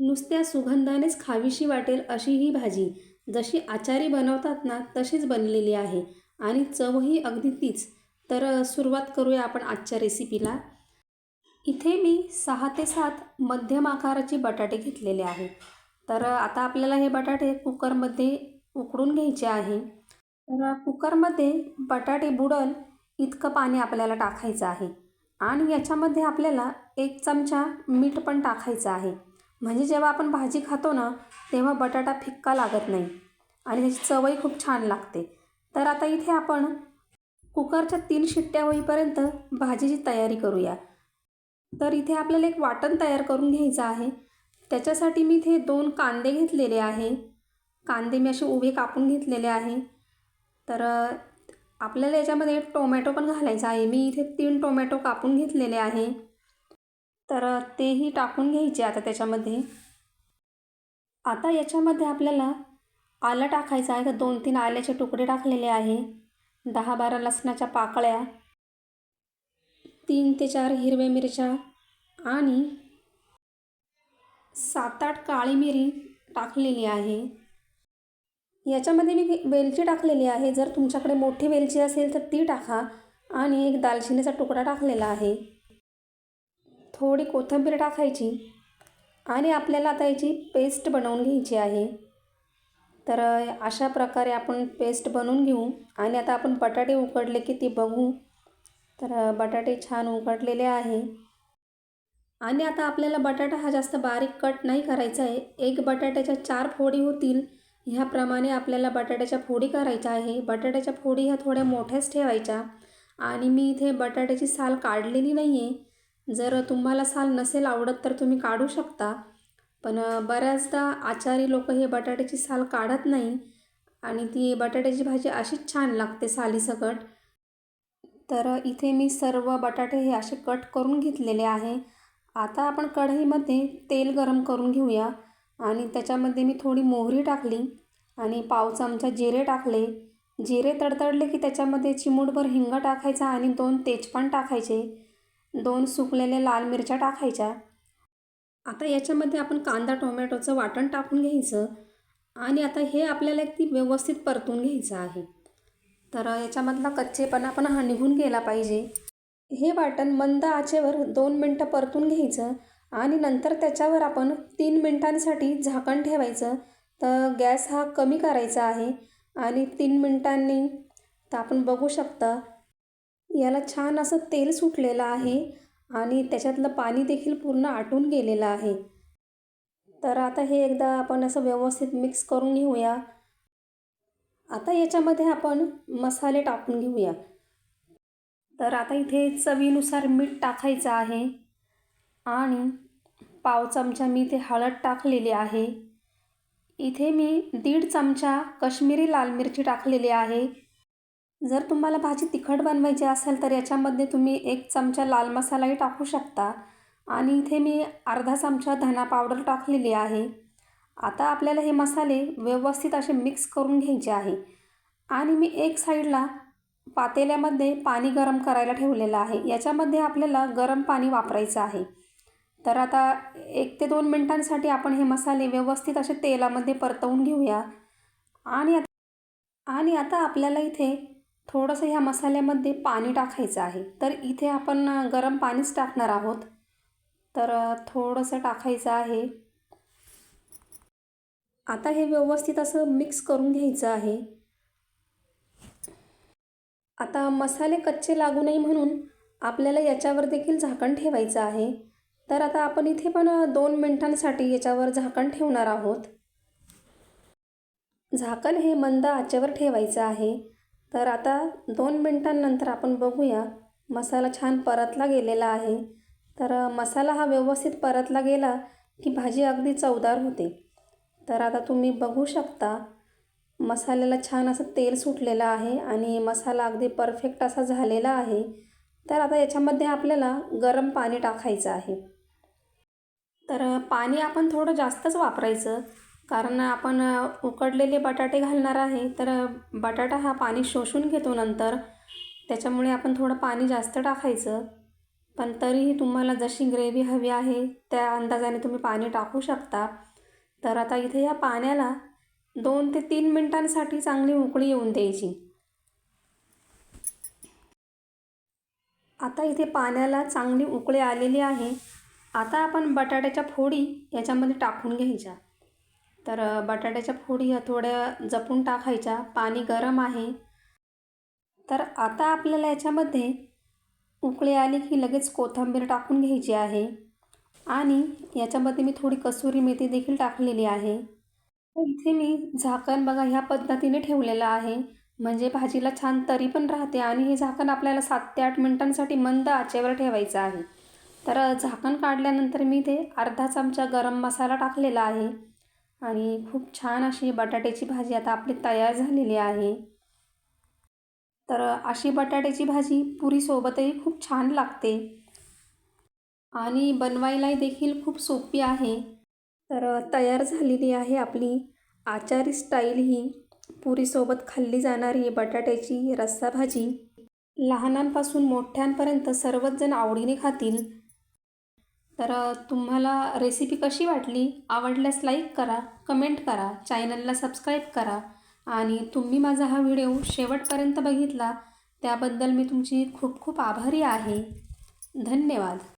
नुसत्या सुगंधानेच खावीशी वाटेल अशी ही भाजी. जशी आचारी बनवतात ना तशीच बनलेली आहे. आणि चवही अगदी तीच. तर सुरुवात करूया आपण आजच्या रेसिपीला इथे मी सहा ते सात मध्यम आकाराचे बटाटे घेतलेले आहे. तर आता आपल्याला हे बटाटे कुकरमध्ये उकडून घ्यायचे आहे. तर कुकरमध्ये बटाटे बुडल इतकं पाणी आपल्याला टाकायचं आहे. आणि याच्यामध्ये आपल्याला एक चमचा मीठ पण टाकायचं आहे. म्हणजे जेव्हा आपण भाजी खातो ना तेव्हा बटाटा फिक्का लागत नाही. आणि त्याची चवही खूप छान लागते. तर आता इथे आपण कुकरच्या तीन शिट्ट्या होईपर्यंत भाजीची तयारी करूया. तर इथे आपल्याला एक वाटण तयार करून घ्यायचं आहे. त्याच्यासाठी मी इथे दोन कांदे घेतलेले आहे. कांदे मी असे उभे कापून घेतलेले आहे. तर आपल्याला याच्यामध्ये टोमॅटो पण घालायचा आहे. मी इथे तीन टोमॅटो कापून घेतलेले आहे. तर तेही टाकून घ्यायचे आता त्याच्यामध्ये. आता याच्यामध्ये आपल्याला आलं टाकायचं आहे. तर दोन तीन आल्याचे तुकडे टाकलेले आहे. दहा बारा लसणाच्या पाकळ्या तीन ते चार हिरव्या मिरच्या आणि सात आठ काळी मिरी टाकलेली आहे. याच्यामध्ये मी वेलची टाकलेली आहे. जर तुमच्याकडे मोठी वेलची असेल तर ती टाका आणि एक दालचिनीचा तुकडा टाकलेला आहे. थोडी कोथिंबीर टाकायची आणि आपल्याला आता याची पेस्ट बनवून घ्यायची आहे. तर अशा प्रकारे आपण पेस्ट बनवून घेऊ आणि आता आपण बटाटे उकडले की ती बघू. तर बटाटे छान उकडलेले आहे. आणि आता आपल्याला बटाटा हा जास्त बारीक कट नाही करायचा आहे. एक बटाट्याच्या चार फोडी होतील. ह्याप्रमाणे आपल्याला बटाट्याच्या फोडी करायच्या आहे. बटाट्याच्या फोडी ह्या थोड्या मोठ्याच ठेवायच्या. आणि मी इथे बटाट्याची साल काढलेली नाही आहे जर तुम्हाला साल नसेल आवडत तर तुम्ही काढू शकता. पण बऱ्याचदा आचारी लोक हे बटाट्याची साल काढत नाही आणि ती बटाट्याची भाजी अशीच छान लागते सालीसकट. तर इथे मी सर्व बटाटे हे असे कट करून घेतलेले आहे. आता आपण कढईमध्ये तेल गरम करून घेऊया आणि त्याच्यामध्ये मी थोडी मोहरी टाकली आणि पाव चमचा जिरे टाकले. जिरे तडतडले की त्याच्यामध्ये चिमूटभर हिंग टाकायचा आणि दोन तेजपान टाकायचे. दोन सुकलेले लाल मिरच्या टाकायच्या. आता याच्यामध्ये आपण कांदा टोमॅटोचं वाटण टाकून घ्यायचं आणि आता हे आपल्याला एक ती व्यवस्थित परतून घ्यायचं आहे. तर याच्यामधला कच्चेपणा पण हा निघून गेला पाहिजे. हे वाटण मंद आचेवर दोन मिनटं परतून घ्यायचं आणि नंतर त्याच्यावर आपण तीन मिनटांसाठी झाकण ठेवायचं. तर गॅस हा कमी करायचा आहे आणि तीन मिनटांनी तर आपण बघू शकता याला छान असं तेल सुटलेलं आहे आणि त्याच्यातलं पाणी देखील पूर्ण आटून गेलेलं आहे. तर आता हे एकदा आपण असं व्यवस्थित मिक्स करून घेऊया. आता याच्यामध्ये आपण मसाले टाकून घेऊया. तर आता इथे चवीनुसार मीठ टाकायचं आहे आणि पाव चमचा मी इथे हळद टाकलेली आहे. इथे मी दीड चमचा कश्मीरी लाल मिरची टाकलेली आहे. जर तुम्हाला भाजी तिखट बनवायची असेल तर याच्यामध्ये तुम्ही एक चमचा लाल मसालाही टाकू शकता. आणि इथे मी अर्धा चमचा धना पावडर टाकलेली आहे. आता आपल्याला हे मसाले व्यवस्थित असे मिक्स करून घ्यायचे आहे. आणि मी एक साईडला पातेल्यामध्ये पाणी गरम करायला ठेवलेलं आहे. याच्यामध्ये आपल्याला गरम पाणी वापरायचं आहे. तर आता एक ते दोन मिनटांसाठी आपण हे मसाले व्यवस्थित असे तेलामध्ये परतवून घेऊया. आणि आणि आता आपल्याला इथे थोडंसं ह्या मसाल्यामध्ये पाणी टाकायचं आहे. तर इथे आपण गरम पाणीच टाकणार आहोत. तर थोडंसं टाकायचं आहे. आता हे व्यवस्थित असं मिक्स करून घ्यायचं आहे. आता मसाले कच्चे लागू नये म्हणून आपल्याला याच्यावर देखील झाकण ठेवायचं आहे. तर आता आपण इथे पण दोन मिनटांसाठी याच्यावर झाकण ठेवणार आहोत. झाकण हे मंद आचेवर ठेवायचं आहे. तर आता दोन मिनटांनंतर आपण बघूया मसाला छान परतला गेलेला आहे. तर मसाला हा व्यवस्थित परतला गेला की भाजी अगदी चवदार होते. तर आता तुम्ही बघू शकता मसाल्याला छान असं तेल सुटलेलं आहे आणि मसाला अगदी परफेक्ट असा झालेला आहे. तर आता याच्यामध्ये आपल्याला गरम पाणी टाकायचं आहे. तर पाणी आपण थोडं जास्तच वापरायचं. कारण आपण उकडलेले बटाटे घालणार आहे तर बटाटा हा पाणी शोषून घेतो नंतर. त्याच्यामुळे आपण थोडं पाणी जास्त टाकायचं. पण तरीही तुम्हाला जशी ग्रेव्ही हवी आहे त्या अंदाजाने तुम्ही पाणी टाकू शकता. तर आता इथे या पाण्याला दोन ते तीन मिनटांसाठी चांगली उकळी येऊन द्यायची. आता इथे पाण्याला चांगली उकळी आलेली आहे. आता आपण बटाट्याच्या फोडी याच्यामध्ये टाकून घ्यायच्या. तर बटाट्याच्या फोडी ह्या थोड्या जपून टाकायच्या. पाणी गरम आहे. तर आता आपल्याला याच्यामध्ये उकळी आली की लगेच कोथिंबीर टाकून घ्यायची आहे. आणि याच्यामध्ये मी थोडी कसुरी मेथी देखील टाकलेली आहे. इथे मी झाकण बघा ह्या पद्धतीने ठेवलेलं आहे. म्हणजे भाजीला छान तरी पण राहते आणि हे झाकण आपल्याला सात ते आठ मिनटांसाठी मंद आचेवर ठेवायचं आहे. तर झाकण काढल्यानंतर मी ते अर्धा चमचा गरम मसाला टाकलेला आहे. आणि खूप छान अशी बटाट्याची भाजी आता आपली तयार झालेली आहे. तर अशी बटाट्याची भाजी पुरीसोबतही खूप छान लागते. आणि बनवायलाही देखील खूप सोपी आहे. तर तयार झालेली आहे आपली आचारी स्टाईल ही. पुरीसोबत खाल्ली जाणारी बटाट्याची रस्सा भाजी. लहानांपासून मोठ्यांपर्यंत सर्वच जण आवडीने खातील. तर तुम्हाला रेसिपी कशी वाटली? आवडल्यास लाईक करा कमेंट करा चॅनलला सबस्क्राईब करा आणि तुम्ही माझा हा व्हिडिओ शेवटपर्यंत बघितला त्याबद्दल मी तुमची खूप खूप आभारी आहे. धन्यवाद.